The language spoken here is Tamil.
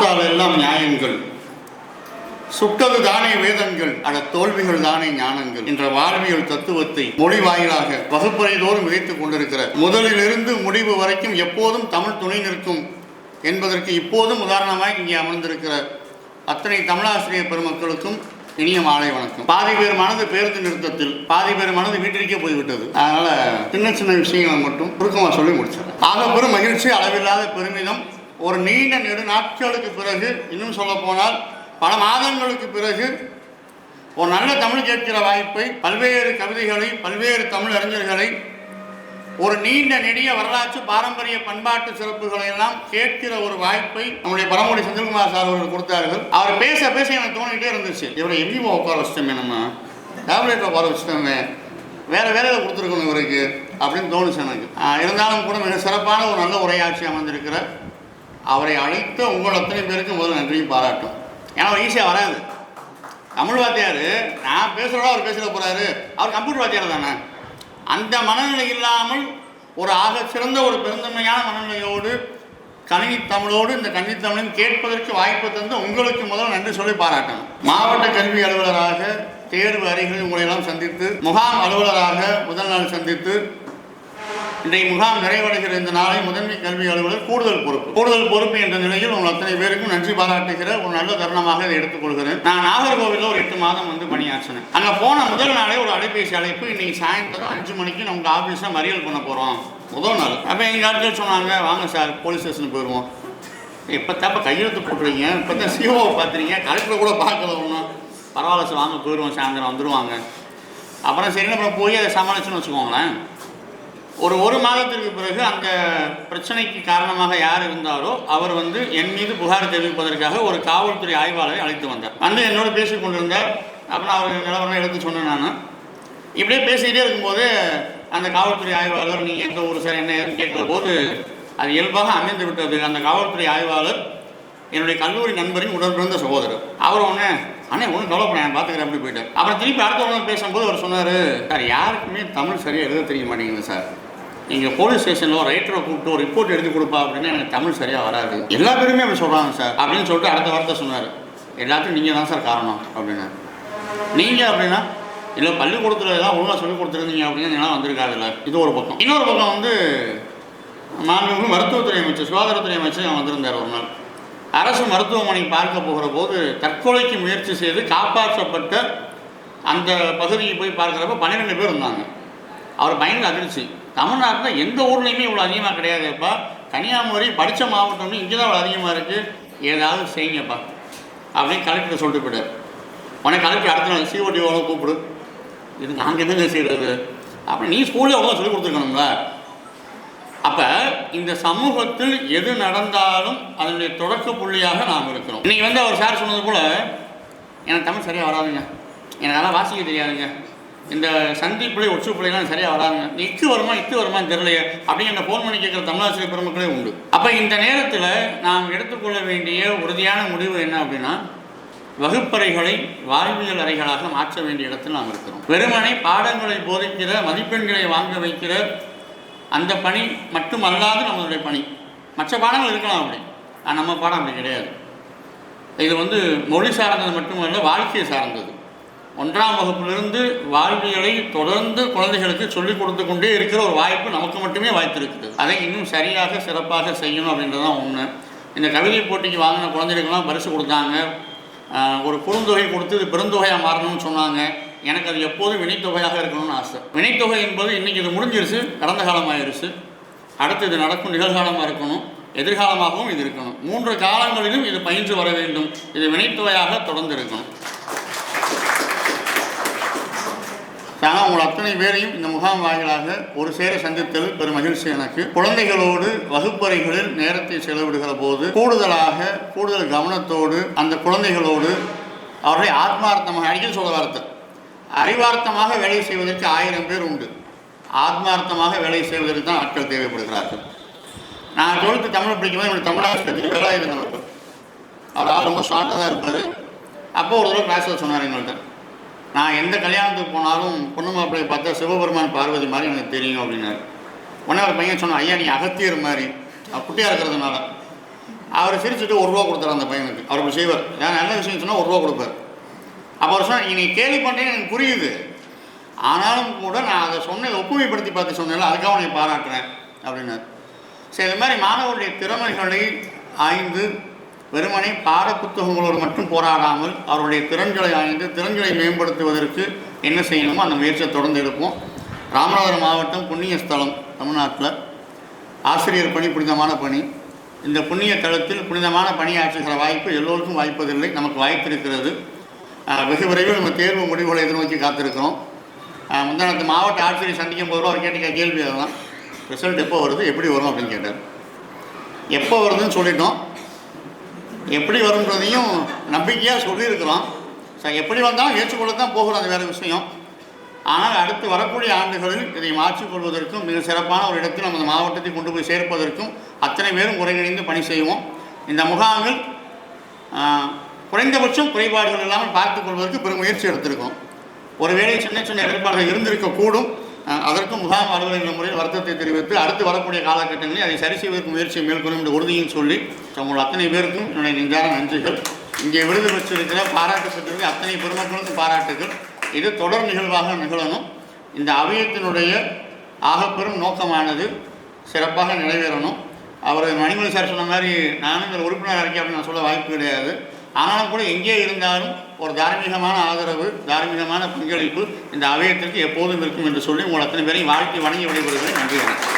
பார்த்தால் எல்லாம் நியாயங்கள். சுட்டது தானே வேதங்கள் அட தோல்விகள் தானே ஞானங்கள் என்ற வாழ்வியல் தத்துவத்தை மொழி வாயிலாக வகுப்பறை தோறும் விதைத்துக் கொண்டிருக்கிற முதலிலிருந்து முடிவு வரைக்கும் எப்போதும் தமிழ் துணை நிற்கும் என்பதற்கு இப்போதும் உதாரணமாக இங்கே அமர்ந்திருக்கிற அத்தனை தமிழாசிரியர் பெருமக்களுக்கும் இனிய மாலை வணக்கம். பாதி பேர் மனது பேருந்து நிறுத்தத்தில் பாதி பேர் மனது வீட்டிற்கே போய்விட்டது. அதனால சின்ன சின்ன விஷயங்களை மட்டும் சுருக்கமாக சொல்லி முடிச்சிடறேன். ஆக பெரும் மகிழ்ச்சி அளவில்லாத பெருமிதம் ஒரு நீண்ட நெடு நாட்களுக்கு பிறகு இன்னும் சொல்ல போனால் பல மாதங்களுக்கு பிறகு ஒரு நல்ல தமிழ் கேட்கிற வாய்ப்பை பல்வேறு கவிதைகளை பல்வேறு தமிழ் அறிஞர்களை ஒரு நீண்ட நெடிய வரலாற்று பாரம்பரிய பண்பாட்டு சிறப்புகளை எல்லாம் கேட்கிற ஒரு வாய்ப்பை நம்முடைய பரமொழி செந்தில்குமார் சார் அவர்கள் கொடுத்தார்கள். அவர் பேச பேச எனக்கு தோணிட்டே இருந்துச்சு. இவரை எங்கேயுமா உட்கார வச்சிட்டோமே நம்ம. டேப்லெட்டில் உட்கார வச்சிட்டோமே. வேற வேலையில் கொடுத்துருக்கணும் இவருக்கு அப்படின்னு தோணுச்சு எனக்கு. இருந்தாலும் கூட மிக சிறப்பான ஒரு நல்ல உரையாட்சி அமர்ந்திருக்கிற அவரை அழைத்த உங்கள் அத்தனை பேருக்கும் முதல் நன்றியும் பாராட்டும். ஏன்னா அவர் ஈஸியாக வராது. தமிழ் வாத்தியார் நான் பேசுகிறோட அவர் பேசிட போகிறாரு அவர் கம்ப்யூட்டர் வாத்தியார் தானே. அந்த மனநிலை இல்லாமல் ஒரு ஆக சிறந்த ஒரு பெருந்தன்மையான மனநிலையோடு கணினி தமிழோடு இந்த கணினி தமிழையும் கேட்பதற்கு வாய்ப்பு தந்து உங்களுக்கு முதல் நன்றி சொல்லி பாராட்டணும். மாவட்ட கல்வி அலுவலராக தேர்வு அறிகுறி உங்களையெல்லாம் சந்தித்து முகாம் அலுவலராக முதல் நாள் சந்தித்து இன்றைய முகாம் நிறைவடைகிற இந்த நாளை முதன்மை கல்வி அலுவலர் கூடுதல் பொறுப்பு. கூடுதல் பொறுப்பு என்ற நிலையில் உங்கள் அத்தனை பேருக்கும் நன்றி பாராட்டுகிற ஒரு நல்ல தருணமாக இதை எடுத்துக்கொள்கிறேன். நான் நாகர்கோவிலில் ஒரு எட்டு மாதம் வந்து பணியாற்றினேன். அங்கே போன முதல் நாளே ஒரு அலைபேசி அழைப்பு. இன்னைக்கு சாயந்தரம் அஞ்சு மணிக்கு நம்ம உங்கள் ஆஃபீஸில் மறியல் பண்ண போகிறோம் முதல் நாள். அப்போ எங்கள் ஆட்கள் சொன்னாங்க வாங்க சார் போலீஸ் ஸ்டேஷனுக்கு போயிடுவோம் இப்போ கையெழுத்து போட்டுருவீங்க இப்போ தான் சிஓவை பார்த்துறீங்க கலெக்டர் கூட பார்க்கல ஒன்றும் பரவாயில்ல சார் வாங்க போயிடுவோம் சாயந்தரம் வந்துடுவாங்க அப்புறம் சரி அப்புறம் போய் அதை சமாளிச்சுன்னு வச்சுக்கோங்களேன். ஒரு ஒரு மாதத்திற்கு பிறகு அந்த பிரச்சனைக்கு காரணமாக யார் இருந்தாரோ அவர் வந்து என் மீது புகார் தெரிவிப்பதற்காக ஒரு காவல்துறை ஆய்வாளரை அழைத்து வந்தார். வந்து என்னோட பேசிக் கொண்டிருந்தார். அப்புறம் அவர் நிலவரம் எடுத்து சொன்னேன் நான். இப்படியே பேசிக்கிட்டே இருக்கும்போது அந்த காவல்துறை ஆய்வாளர் நீ எந்த ஊர் சார்? என்ன கேட்கிற போது அது இயல்பாக அமைந்து விட்டது. அந்த காவல்துறை ஆய்வாளர் என்னுடைய கல்லூரி நண்பரின் உடன்பிறந்த சகோதரர். அவர் ஒன்று அண்ணே ஒன்றும் கவலை நான் பார்த்துக்கிறேன் அப்படி போயிட்டார். அப்புறம் திருப்பி அடுத்த உடனே பேசும்போது அவர் சொன்னார் சார் யாருக்குமே தமிழ் சரியாக எழுத தெரிய மாட்டேங்குது சார். நீங்கள் போலீஸ் ஸ்டேஷனில் ஒரு ரைட்டரை கூப்பிட்டு ஒரு ரிப்போர்ட் எழுதி கொடுப்பா அப்படின்னா எனக்கு தமிழ் சரியாக வராது. எல்லா பேருமே அப்படி சொல்கிறாங்க சார் அப்படின்னு சொல்லிட்டு அடுத்த வார்த்தை சொன்னார். எல்லாத்தையும் நீங்கள் தான் சார் காரணம் அப்படின்னா. நீங்கள் அப்படின்னா இல்லை பள்ளிக்கூடத்தில் ஏதாவது ஒழுங்காக சொல்லிக் கொடுத்துருந்தீங்க அப்படின்னா எல்லாம் வந்திருக்காதுல்ல. இது ஒரு பக்கம். இன்னொரு பக்கம் வந்து மாண்புமிகு மருத்துவத்துறை அமைச்சர் சுகாதாரத்துறை அமைச்சர் வந்திருந்தார் ஒரு நாள். அரசு மருத்துவமனை பார்க்க போகிற போது தற்கொலைக்கு முயற்சி செய்து காப்பாற்றப்பட்ட அந்த பகுதியை போய் பார்க்குறப்ப பன்னிரெண்டு பேர் இருந்தாங்க. அவர் பயங்கர அதிர்ச்சி. தமிழ்நாட்டில் எந்த ஊர்லேயுமே இவ்வளோ அதிகமாக கிடையாதுப்பா. கன்னியாகுமரி படித்த மாவட்டம்னு இங்கே தான் இவ்வளோ அதிகமாக இருக்குது ஏதாவது செய்யுங்கப்பா. அப்படின்னு கலெக்டர் சொல்லிட்டு போயிட்டார். உடனே கலெக்டர் அடுத்த நாள் சிஓடிஓவில் கூப்பிடு. இது நாங்கள் என்னங்க செய்கிறது அப்படி நீ ஸ்கூலில் எவ்வளோ சொல்லி கொடுத்துருக்கணுங்களா அப்போ இந்த சமூகத்தில் எது நடந்தாலும் அதனுடைய தொடக்க புள்ளியாக நாம் இருக்கிறோம். இன்றைக்கி வந்து அவர் சார் சொன்னது போல் எனக்கு தமிழ் சரியாக வராதுங்க. எனக்கு அதெல்லாம் வாசிக்க தெரியாதுங்க. இந்த சந்திப்பிள்ளை ஒற்று பிள்ளைலாம் சரியாக வராதுங்க இத்து வருமா இத்து வருமான்னு தெரியலையே. அப்படின்னு என்ன ஃபோன் பண்ணி கேட்குற தமிழாசிரியர் பெருமக்களே உண்டு. அப்போ இந்த நேரத்தில் நாம் எடுத்துக்கொள்ள வேண்டிய உறுதியான முடிவு என்ன அப்படின்னா வகுப்பறைகளை வாழ்வியல் அறைகளாக மாற்ற வேண்டிய இடத்தில் நாம் இருக்கிறோம். வெறுமனை பாடங்களை போதிக்கிற மதிப்பெண்களை வாங்க வைக்கிற அந்த பணி மட்டுமல்லாது நம்மளுடைய பணி. மற்ற பாடங்கள் இருக்கலாம் அப்படி. ஆனால் நம்ம பாடம் அப்படி கிடையாது. இது வந்து மொழி சார்ந்தது மட்டுமல்ல வாழ்க்கையை சார்ந்தது. ஒன்றாம் வகுப்பிலிருந்து வாழ்வியலை தொடர்ந்து குழந்தைகளுக்கு சொல்லிக் கொடுத்து கொண்டே இருக்கிற ஒரு வாய்ப்பு நமக்கு மட்டுமே வாய்த்திருக்குது அதை இன்னும் சரியாக சிறப்பாக செய்யணும் அப்படின்றது தான் உண்மை இந்த கவிதை போட்டிக்கு வாங்கின குழந்தைகளுக்கெல்லாம் பரிசு கொடுத்தாங்க. ஒரு குறுந்தொகை கொடுத்து இது பெருந்தொகையாக மாறணும்னு சொன்னாங்க. எனக்கு அது எப்போதும் வினைத்தொகையாக இருக்கணும்னு ஆசை. வினைத்தொகை என்பது இன்றைக்கி இது முடிஞ்சிருச்சு கடந்த காலமாயிருச்சு. அடுத்து இது நடக்கும் நிகழ்காலமாக இருக்கணும் எதிர்காலமாகவும் இது இருக்கணும். மூன்று காலங்களிலும் இது பயின்று வர வேண்டும். இது வினைத்தொகையாக தொடர்ந்து இருக்கணும். ஆனால் உங்கள் அத்தனை பேரையும் இந்த முகாம் வாயிலாக ஒரு சேர சந்தித்தது பெரும் மகிழ்ச்சி எனக்கு. குழந்தைகளோடு வகுப்பறைகளில் நேரத்தை செலவிடுகிற போது கூடுதலாக கூடுதல் கவனத்தோடு அந்த குழந்தைகளோடு அவர்களை ஆத்மார்த்தமாக அடிக்கடி சொல்ல வார்த்தை அறிவார்த்தமாக வேலை செய்வதற்கு ஆயிரம் பேர் உண்டு. ஆத்மார்த்தமாக வேலை செய்வதற்கு தான் ஆட்கள் தேவைப்படுகிறார்கள். நான் டுவெல்த்து தமிழ் படிக்கும்போது என்னுடைய தமிழாசிரியர் வேலை அவர்கள் அவர் ரொம்ப ஷார்ட்டாக தான் இருப்பார். அப்போ ஒரு தடவை கிளாஸில் சொன்னார் எங்கள்கிட்ட நான் எந்த கல்யாணத்துக்கு போனாலும் பொண்ணு மாப்பிள்ளைய பார்த்தா சிவபெருமான் பார்வதி மாதிரி எனக்கு தெரியும் அப்படின்னாரு. உடனே ஒரு பையன் சொன்னான் ஐயா நீ அகத்தியர் மாதிரி. அவ குட்டியாக இருக்கிறதுனால. அவர் சிரிச்சுட்டு ஒரு ரூபா கொடுத்தாரு அந்த பையனுக்கு. அவர் அப்படி செய்வார். ஏன்னா நல்ல விஷயம் சொன்னால் ஒரு ரூபா கொடுப்பார். அப்போ அவர் சொன்னால் நீ கேள்வி பண்ணுறேன்னு எனக்கு புரியுது. ஆனாலும் கூட நான் அதை சொன்ன ஒப்புமைப்படுத்தி பார்த்து சொன்னேன்ல அதுக்காக உன்னை பாராட்டுறேன். அப்படின்னாரு. சரி இது மாதிரி மாணவருடைய திறமைகளை ஆய்ந்து வெறுமனே பாட புத்தகங்களோடு மட்டும் போராடாமல் அவருடைய திறன்களை ஆய்ந்து திறன்களை மேம்படுத்துவதற்கு என்ன செய்யணுமோ அந்த முயற்சியை தொடர்ந்து எடுப்போம். ராமநாதபுரம் மாவட்டம் புண்ணிய ஸ்தலம் தமிழ்நாட்டில். ஆசிரியர் பணி புனிதமான பணி. இந்த புண்ணிய தளத்தில் புனிதமான பணியாற்றுகிற வாய்ப்பு எல்லோருக்கும் வாய்ப்பதில்லை நமக்கு வாய்ப்பிருக்கிறது வெகு விரைவில் நம்ம தேர்வு முடிவுகளை எதிர்நோக்கி காத்திருக்கிறோம். முந்தானத்து மாவட்ட ஆட்சியரை சந்திக்கும் போது அவர் கேட்ட கேள்வி அதெல்லாம் ரிசல்ட் எப்போ வருது எப்படி வரும் அப்படின்னு கேட்டார். எப்போ வருதுன்னு சொல்லிட்டோம். எப்படி வரும்ன்றதையும் நம்பிக்கையாக சொல்லியிருக்கிறோம் ஸோ எப்படி வந்தாலும் ஏற்றுக்கொள்ள தான் போகிறோம் அது வேறு விஷயம். ஆனால் அடுத்து வரக்கூடிய ஆண்டுகளில் இதை மாற்றிக்கொள்வதற்கும் மிக சிறப்பான ஒரு இடத்தில் நமது மாவட்டத்தை கொண்டு போய் சேர்ப்பதற்கும் அத்தனை பேரும் ஒருங்கிணைந்து பணி செய்வோம். இந்த முகாமில் குறைந்தபட்சம் குறைபாடுகள் இல்லாமல் பார்த்துக் கொள்வதற்கு பெரும் முயற்சி எடுத்திருக்கோம். ஒருவேளை சின்ன சின்ன இடர்பாடுகள் இருந்திருக்கக்கூடும். அதற்கும் முகாம் அலுவலக முறையில் வருத்தத்தை தெரிவித்து அடுத்து வரக்கூடிய காலகட்டங்களில் அதை சரி செய்வதற்கு முயற்சியை மேற்கொள்ளும் என்ற உறுதியும் சொல்லி உங்கள் அத்தனை பேருக்கும் என்னுடைய நெஞ்சார நன்றிகள். இங்கே விருது பெற்றிருக்கிற பாராட்டு பெற்றிருக்கிற அத்தனை பெருமக்களுக்கும் பாராட்டுகள். இது தொடர் நிகழ்வாக நிகழணும். இந்த அவயத்தினுடைய ஆகப்பெரும் நோக்கமானது சிறப்பாக நிறைவேறணும். அவர் மணிமணி சார் சொன்ன மாதிரி நானும் இந்த உறுப்பினர் அறிக்கை அப்படின்னு நான் சொல்ல வாய்ப்பு கிடையாது. ஆனாலும் கூட எங்கே இருந்தாலும் ஒரு தார்மீகமான ஆதரவு தார்மீகமான பங்களிப்பு இந்த அவயத்திற்கு எப்போதும் இருக்கும் என்று சொல்லி உங்கள் அத்தனை பேரையும் வாழ்க்கை வணங்கி விடைபெறுகிறேன். நன்றி வணக்கம்.